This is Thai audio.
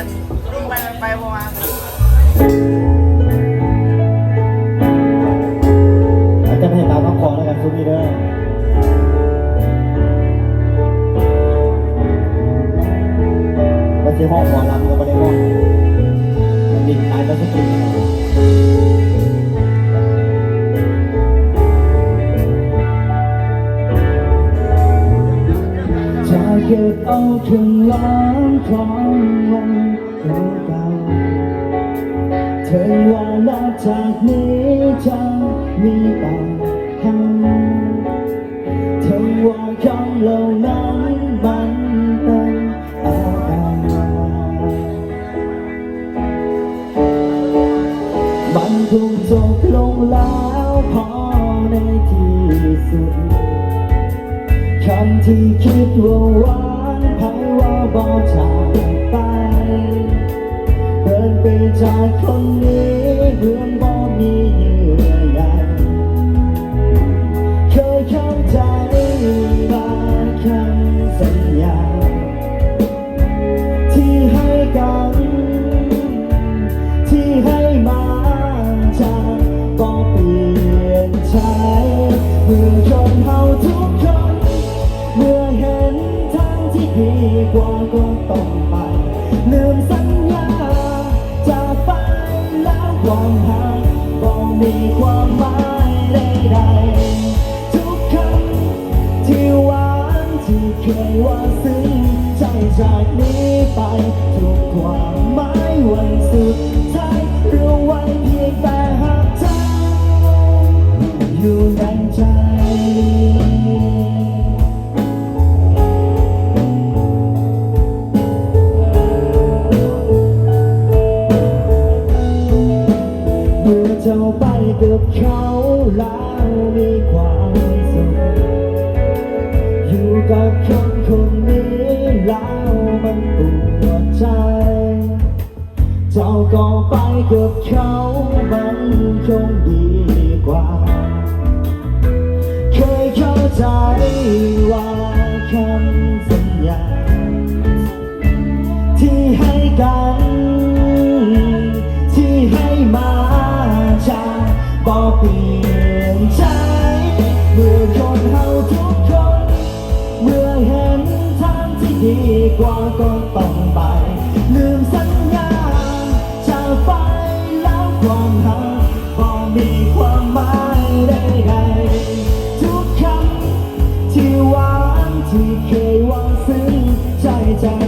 กันรุ่งไปไปประมาณอาจจะให้ตามคำขอแล้วกันซุนี้เด้อแล้วที่ห้องหม เก็บเอาถึงล้างของวันเก่าเธอว่านอกจากนี้จะมีต่างหากเธอว่าคำเหล่านั้นมันเป็นอะไรมันถูกจบ คำที่คิดว่าหวานไพ่ว่าบอกจากไป เดินไปจากคนนี้เพื่อนบอมีเยื่อใยเคยเข้าใจว่าคำสัญญา ที่ให้กัน ที่ให้มาจากก็เปลี่ยนใจเมื่อคนเฮาทุกคน เมื่อเห็นทางที่ดีกว่าก็ต้องไปลืมสัญญาจากไปแล้วความหักก็มีความหมายใดๆทุกคำที่หวานที่เคยว่าซึ้งใจจากนี้ไปทุกความหมายวันสุดท้าย จ้าไปกับเขาแล้วมีความสุข อยู่กับคนคนนี้แล้วมันปวดใจ เจ้าก็ไปกับเขามันคงดีกว่า เคยเข้าใจว่าคำสัญญา ที่ให้กัน ที่ให้มา เปลี่ยนใจ เมื่อคนเฮาทุกคน เมื่อเห็นทางที่ดีกว่าก็ต้องไป ลืมสัญญาจากไปแล้วความหักก็มีความหมายใดๆทุกคำที่หวานที่เคยหวานซึ้งใจจ